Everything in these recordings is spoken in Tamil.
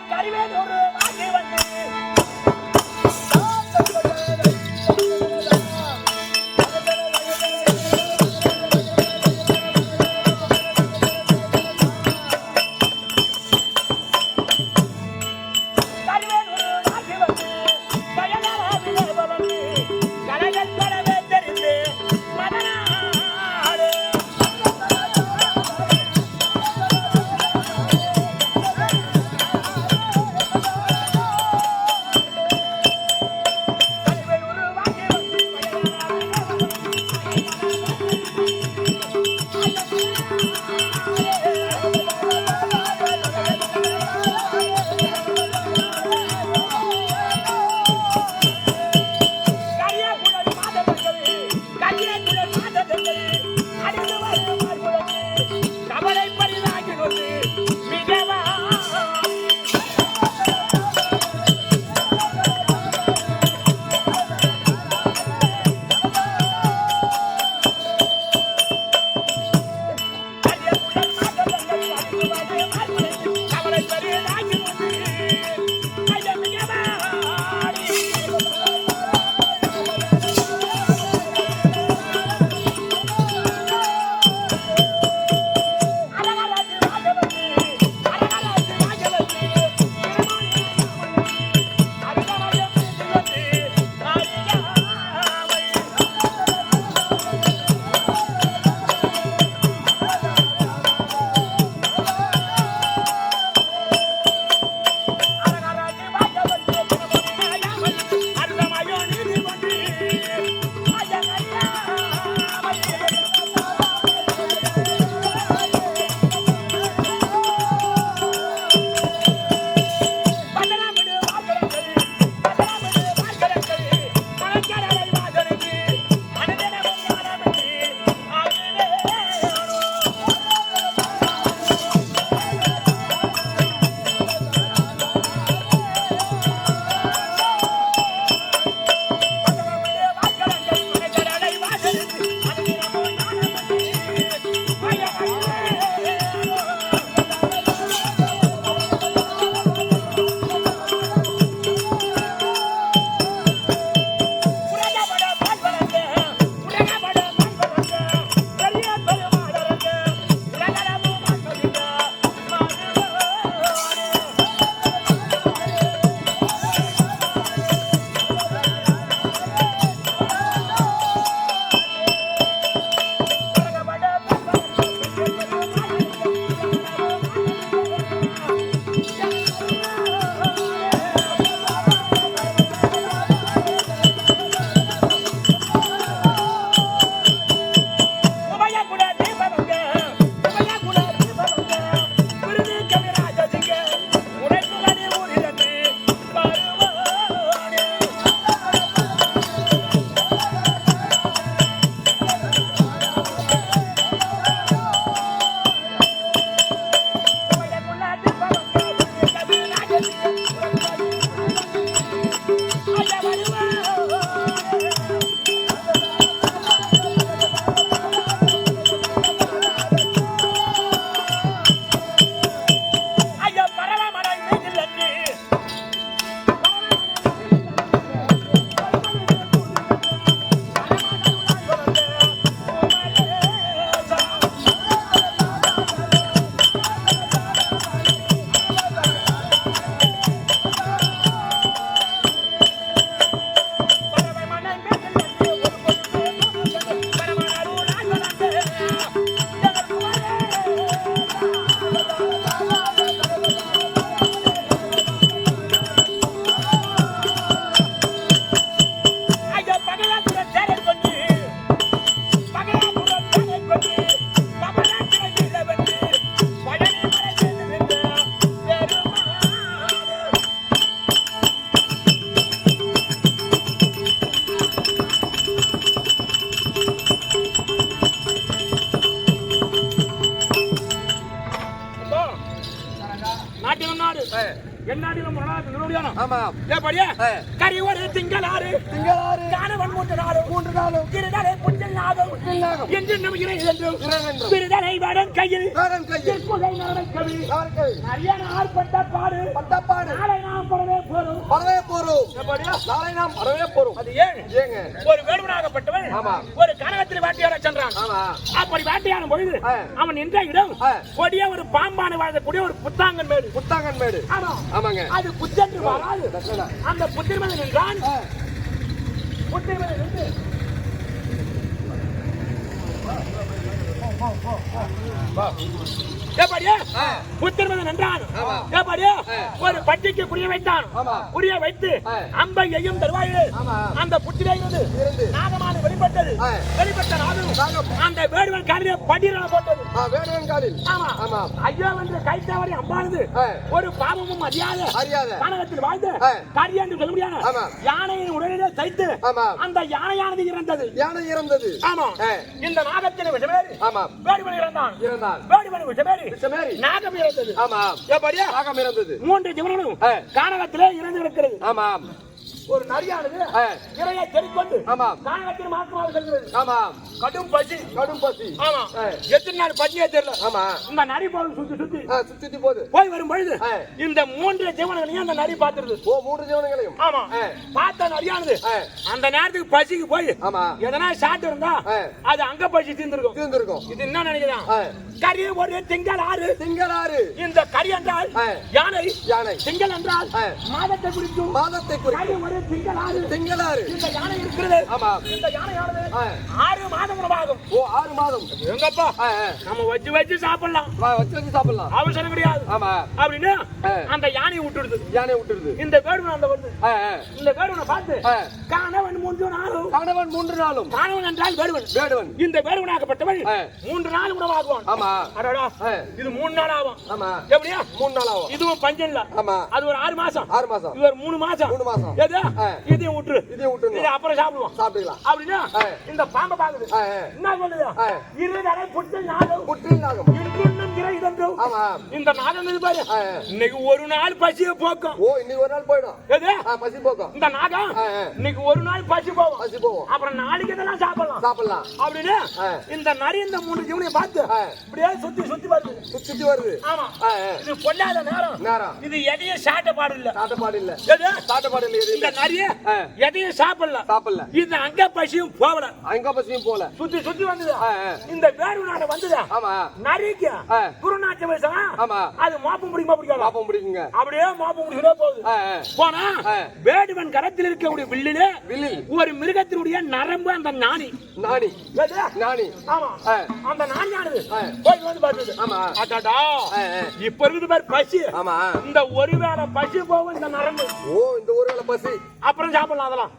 நான் கருவேன் ஒரு வாங்கி வந்தேன் பரிதாகி கொண்டு பிரணாமத்தை நிறுவனம் ஆமாம் எப்படியா ஆ. கரி ஒரு திங்களாறு. திங்களாறு. காணவன் மூன்று நாளும். மூன்று நாளும். திருதலை புஞ்சல் நாகம். என்று நம் இறை என்றும். திருதலை வடன் கையில் வேடன் கையில். திருப்புகை நரனை கவி நாற்கை அரியன ஆர்ப்பட்ட பாடு பட்டப்பாடு. நாளை நாம் படவே போறோம். வரவே போறோம். எப்படியா? நாளை நாம் வரவே போறோம். அது ஏன்? ஏங்க. ஒரு வேடுவனாகப்பட்டவன். ஒரு கனகத்தில் வேட்டையாட சென்றான். அப்படி வேட்டையாடும் பொழுது. அவன் நின்ற இடம். கொடிய ஒரு பாம்பான வாழக்கூடிய ஒரு புத்தாங்கன் மேடு. புத்தாங்கன் மேடு. ஆமாங்க. அது புத்தென்று வராது. அந்த புத்திரமன் நின்றான் ஆ, புத்திரமன் ஒரு பட்டிக்கு புரிய வைத்தான். புரிய வைத்து ஆ. அம்பை எய்யும் தருவாயில். அந்த. நாகமான வெளிப்பட்டது. வெளிப்பட்ட நாகம் நாகம். அந்த வேடுவன் காலிலே படிரா போட்டது ஆ, வேடுவன் காலில் ஆமா ஆமா. ஐயோ என்று கைத்தவரை அம்பானது. ஒரு பாவமும் அறியாத அறியாத. கனகத்தில் வாழ்ந்த ஆ. கரிய என்று சொல்ல முடியாது. யானையின் உடலிலே தைத்து. அந்த யானையானது இறந்தது யானை இறந்தது ஆமா. இந்த நாகத்தின் விஷமேறி ஆமா வேடுவன் இறந்தான் விஷமேறி நாகம் இறந்தது. ஆமா எப்படியா நாகம் இறந்தது. மூன்று ஜீவனும். கானகத்திலே இறந்து இருக்கிறது ஆமாம். ஒரு நரியானது ஆ. இறையை தெளிக்கொண்டு ஆமாம். கானகத்தின் மாற்றமாக செல்கிறது. ஆமாம் கடும் பசி. கடும் பசி. ஆமா. எத்தனை நாள் பசியே தெரியல. ஆமா. இந்த நரி போகும் சுத்தி சுத்தி. சுத்தி போகுது. போய் வரும் பொழுது. இந்த மூன்று ஜீவனங்களையும் அந்த நரி பார்த்துருது. ஓ மூன்று ஜீவனங்களையும் ஆமா. பார்த்த நரியானது. அந்த நேரத்துக்கு பசிக்கு போய் ஆமா. எதனா சாப்பிட்டு இருந்தா. அது அங்க பசி தீர்ந்திருக்கும். தீர்ந்திருக்கும். இது என்ன நினைக்கிறான். கரி ஒரு திங்கள் ஆறு. திங்களாறு இந்த கரி என்றால். யானை. யானை. திங்கள் என்றால். மாதத்தை குறிக்கும். மாதத்தை குறிக்கும். ஒரு திங்கள் ஆறு திங்களாறு. இந்த யானை இருக்கிறது. ஆமா. இந்த யானையானது ஆ. ஆறு மாதம் உணவாகும் ஓ ஆறு மாதம். எங்கப்பா. நம்ம வச்சு வச்சு சாப்பிடலாம். வச்சு வச்சு சாப்பிடலாம். அவசரம் கிடையாது. ஆமா. அப்படின்னு ஆ. அந்த யானையை விட்டுடுது. இந்த வேடுவன் அந்த வருது. இந்த வேடுவனை பார்த்து. காணவன் மூன்று நாளும் கணவன் மூன்று நாளும். காணவன் என்றால் வேடுவன். வேடுவன். இந்த வேடுவனாகப்பட்டவன் ஆ. மூன்று நாள் உணவாகுவான். ஆமா. அடடா. இது மூணு நாள் ஆகும். ஆமா. எப்படியா? மூணு நாள் ஆகும். இதுவும் பஞ்சம் இல்ல. ஆமா. அது ஒரு ஆறு மாசம். ஆறு மாசம். இது ஒரு மூணு மாசம். மூணு மாசம். எது? ஆ. இதையும் விட்டுரு. இதையும் விட்டுருங்க இதை அப்புறம் சாப்பிடுவோம். சாப்பிட்டுக்கலாம். அப்படின்னா. இந்த பாம்பை பாக்குது. என்ன சொல்லுது? ஆ. இருதலை புட்டு நாகம். புற்றில் நாகம். இன்றும் இறை இதென்றும் ஆமா இந்த நாகம் இது பாரு. இன்னைக்கு ஒரு நாள் பசியை போக்கும். ஓ இன்னைக்கு ஒரு நாள் போயிடும். எது? ஆ, பசி போக்கும். இந்த நாகம். இன்னைக்கு ஒரு நாள் பசி போகும். பசி போகும். அப்புறம் நாளைக்கு இதெல்லாம் சாப்பிடலாம். சாப்பிடலாம். அப்படின்னு. இந்த நரி இந்த மூணு ஜீவனையும் பார்த்து. இப்படியே சுத்தி சுத்தி வருது. சுத்தி வருது. ஆமா. இது பொல்லாத நேரம். நேரம். இது எதையும் சாட்ட பாடு இல்ல. சாட்டப்பாடு இல்ல சாட்டப்பாடு இல்ல. இந்த ஆ. எதையும் சாப்பிடல. சாப்பிடல. இது அங்க பசியும் போகல. அங்க பசியும் போல சுத்தி சுத்தி வந்தது. இந்த வேறு நாடு வந்ததா? ஆமா. நரிக்கு? ஆ. குருநாச்ச வயசா ஆமா. அது மாப்பம் பிடிக்குமா பிடிக்காதா பாப்பம் பிடிக்குங்க அப்படியே மாப்பம் பிடிக்கவே போகுது. போனா. வேடுவன் கரத்தில் இருக்கக்கூடிய வில்லிலே வில்லில். ஒரு மிருகத்தினுடைய நரம்பு அந்த நாணி. நாணி? நாணி. ஆமா. அந்த நாணியானது ஆ. போய் வந்து பார்த்தது. ஆமா. அடடா. இப்ப இருக்குது பாரு பசி. ஆமா. இந்த ஒருவேளை பசி போகும் இந்த நரம்பு. ஓ இந்த ஒரு வேளை பசி. அப்புறம் சாப்பிடலாம் அதெல்லாம்.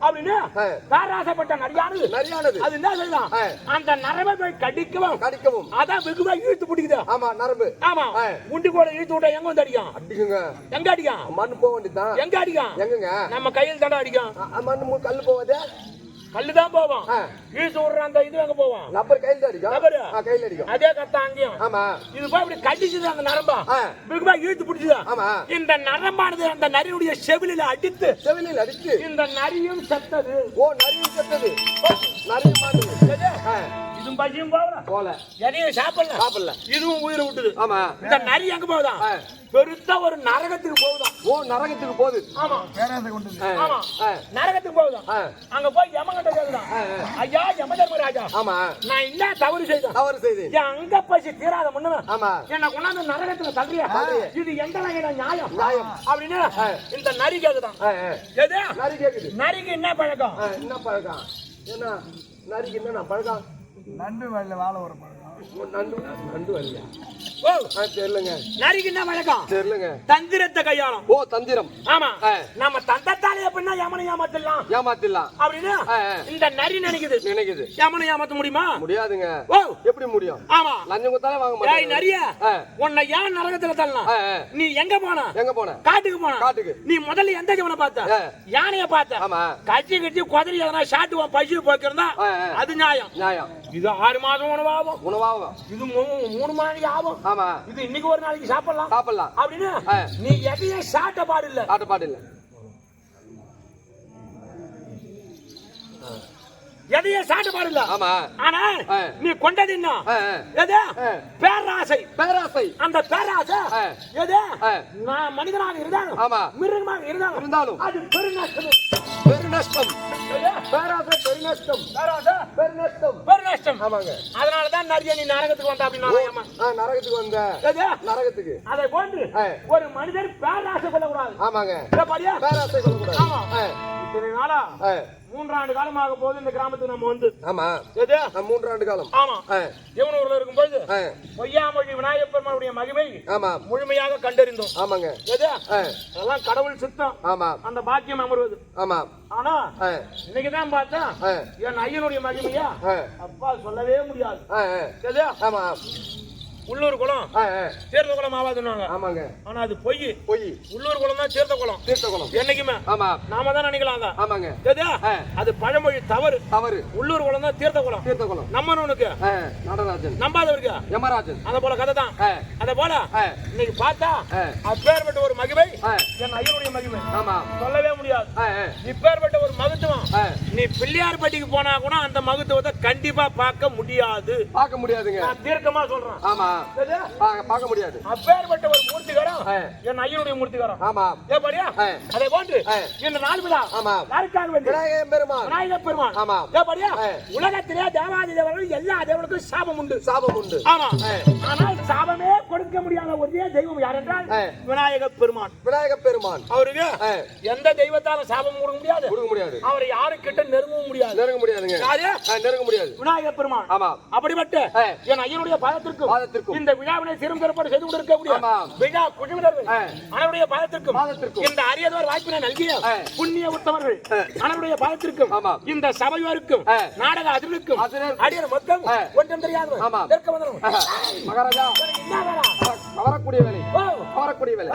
அப்படின்னு ஆ. பேராசைப்பட்ட நரியானது. நரியானது. அது என்ன செய்யலாம். அந்த நரம்பை போய் கடிக்கவும் கடிக்கவும். அதான் வெகுவா இழுத்து பிடிக்குது. ஆமா நரம்பு. ஆமா. ஆ. உண்டி கூட இழுத்து விட்டா எங்க வந்து அடிக்கும்? அடிக்குங்க. எங்க அடிக்கும்? மண் போக வேண்டியதுதான். எங்க அடிக்கும்? எங்கங்க? நம்ம கையில் தானே அடிக்கும். மண் கல்லு போவாதே கல்லு தான் போவோம். இழுத்து விடுற அந்த இது எங்க போவோம்? ரப்பர் கையில் அடிக்கும்? ஆ, கையில் அடிக்கும். அதே கத்தா அங்கேயும் ஆமா. இது போய் இப்படி கடிச்சது அந்த நரம்பா. வெகுவா இழுத்து பிடிச்சதா? ஆமா. இந்த நரம்பானது அந்த நரியுடைய செவிலில் அடித்து செவிலில் அடிச்சு இந்த நரியும் செத்தது. ஓ நரியும் செத்தது. நரியும் மாட்டுது. இதுவும் பசியும் போகல? போல எதையும் சாப்பிடல? சாப்பிடல. இதுவும் உயிரை விட்டுது. ஆமா. இந்த நரி எங்க போகுதான் பெருத்த ஒரு நரகத்துக்கு போகுதான் ஓ நரகத்துக்கு போகுது. ஆமா. ஆ, ஆமா. ஆ, நரகத்துக்கு போகுதான் அங்க போய் யமகிட்ட கேக்குதான். ஐயா யம தர்மராஜா ஆமா. நான் என்ன தவறு செய்தேன்? தவறு செய்தேன். என் அங்க பசி தீராத முன்ன ஆமா. என்ன கொண்டாந்து நரகத்துல தள்ளுறியா? தள்ளுறியே. இது எந்த வகையில நியாயம். நியாயம். அப்படின்னு இந்த நரி கேக்குதான். எது? நரி கேக்குது. நரிக்கு என்ன பழக்கம்? என்ன பழக்கம்? என்ன? நரிக்கு என்னண்ணா பழக்கம்? நண்டு வயல்ல வாழ வர பழக்கம் நண்டு. வரலையா? ஓ. ஆ தெரியலங்க. நரிக்கு என்ன பழக்கம் தெரியலங்க. தந்திரத்தை கையாளும் ஓ தந்திரம். ஆமா. நம்ம தந்தத்தாலே எப்படின்னா யமனை ஏமாத்தலாம். ஏமாத்திடலாம். அப்படின்னு. இந்த நரி நினைக்குது. நினைக்குது. யமனை ஏமாத்த முடியுமா? முடியாதுங்க. ஓ. எப்படி முடியும்? ஆமா. லஞ்சம் கொடுத்தாலே வாங்க மாட்டாங்க. நரிய. உன்னை ஏன் நரகத்துல தள்ளலாம். நீ எங்க போன? எங்க போன? காட்டுக்கு போன? காட்டுக்கு. நீ முதல்ல எந்த ஜீவனை பார்த்த. யானைய பார்த்த? ஆமா. கட்சி கட்சி குதிரை எதனா ஷாட்டு பசி ஆ. அது நியாயம். நியாயம். இது ஆறு மாசம் உணவாகும். உணவா ஆமா இது மூணு மணி ஆகும். ஆமா. இது இன்னைக்கு ஒரு நாளைக்கு சாப்பிடலாம். சாப்பிடலாம். அப்படின்னு. நீ எதையும் சாட்ட பாடு இல்ல. ஆட்ட பாட்டு இல்ல. எதையும் சாட்ட பாடு இல்ல. ஆமா. ஆனா. நீ கொண்டது என்ன. எது. பேராசை. பேராசை. அந்த பேராசை. எது. நான் மனிதனாக இருந்தாலும் ஆமா. மிருகமாக இருந்தாலும் இருந்தாலும். அது பெருநஷ்டம் பெருநஷ்டம்? பேராசை பெருநஷ்டம். பேராசை? பெருநஷ்டம். பெருநஷ்டம். ஆமாங்க. அதனாலதான் நிறைய நீ நரகத்துக்கு வந்த அப்படின்னா நரகத்துக்கு வந்த? நரகத்துக்கு. அதை போன்று. ஒரு மனிதர் பேராசை கொள்ளக்கூடாது ஆமாங்க? பேராசை கொள்ளக்கூடாது ஆமா. இத்தனை நாளா? மூன்றாண்டு காலமாக போது இந்த கிராமத்துக்கு நம்ம வந்து. ஆமா. எது? மூன்றாண்டு காலம். ஆமா. ஆ, ஜீவனூர்ல இருக்கும்போது? ஆ, பொய்யாமொழி விநாயகப் பெருமானுடைய மகிமை ஆமா. முழுமையாக கண்டறிந்தோம். ஆமாங்க. எது? அதெல்லாம் கடவுள் சுத்தம். ஆமா. அந்த பாக்கியம் அமர்வது. ஆமா. ஆனா ஆ, இன்னைக்குதான் பார்த்தா என் ஐயனுடைய மகிமையா? அப்பா சொல்லவே முடியாது. எது? ஆமா. உள்ளூர் குளம். தீர்த்த குளம் ஆகாதுன்னாங்க ஆமாங்க. ஆனா அது பொய். பொய். உள்ளூர் குளம் தான் தீர்த்த குளம். தீர்த்த குளம். என்னைக்குமே. ஆமா. நாம தான் நினைக்கலாம். ஆமாங்க. அது பழமொழி தவறு. தவறு. உள்ளூர் குளம் தான் தீர்த்த குளம். தீர்த்த குளம். நம்பனவனுக்கு ஆ, நடராஜன். நம்பாதவருக்கு. யமராஜன். அத போல கதை தான். அத போல இன்னைக்கு பார்த்தா அப்பேற்பட்ட ஒரு மகிமை என் ஐயனுடைய மகிமை. ஆமா. சொல்லவே முடியாது. இப்பேற்பட்ட ஒரு மகத்துவம். நீ பிள்ளையார்பட்டிக்கு போனா கூட அந்த மகத்துவத்தை கண்டிப்பா பார்க்க முடியாது. பார்க்க முடியாதுங்க. நான் தீர்க்கமா சொல்றேன். ஆமா. பார்க்க முடியாது. அப்பேற்பட்ட ஒரு மூர்த்திகரம் என் ஐயனுடைய மூர்த்திகரம் ஆமா ஏ பாரியா? ஆ. அதே போன்று. இந்த நாள் விழா ஆமா யாருக்காக வேண்டி? விநாயகர் பெருமான். விநாயகர் பெருமான். ஆமா. ஏ பாரியா? ஆ. உலகத்திலே தேவாதி தேவர்கள் எல்லா தேவர்களுக்கும் சாபம் உண்டு. சாபம் உண்டு. ஆமா. ஆனால் சாபமே கொடுக்க முடியாத ஒரே தெய்வம் யார் என்றால். விநாயகர் பெருமான். விநாயகர் பெருமான். அவருக்கு எந்த தெய்வத்தாலும் சாபம் கொடுக்க முடியாது. கொடுக்க முடியாது. அவரை யாரு கிட்ட நெருங்கவும் முடியாது. நெருங்க முடியாதுங்க. நெருங்க முடியாது. விநாயகர் பெருமான். ஆமா அப்படிப்பட்ட. என் ஐயனுடைய பாதத்திற்கும் பாதத்திற்கும் இந்த விழாவினை சிறும் சிறப்பாடு செய்து கொண்டிருக்கக்கூடிய. விழா குழுவினர்கள். அனைவருடைய பாதத்திற்கும் இந்த அரியதோர் வாய்ப்பினை நல்கிய. புண்ணிய உத்தமர்கள் ஆ. அனைவருடைய பாதத்திற்கும். இந்த சபையோருக்கும். நாடக அதிர்வுக்கும் அடியர் மொத்தம். ஒன்றும் தெரியாது. மகாராஜா என்ன வேலை கவரக்கூடிய வேலை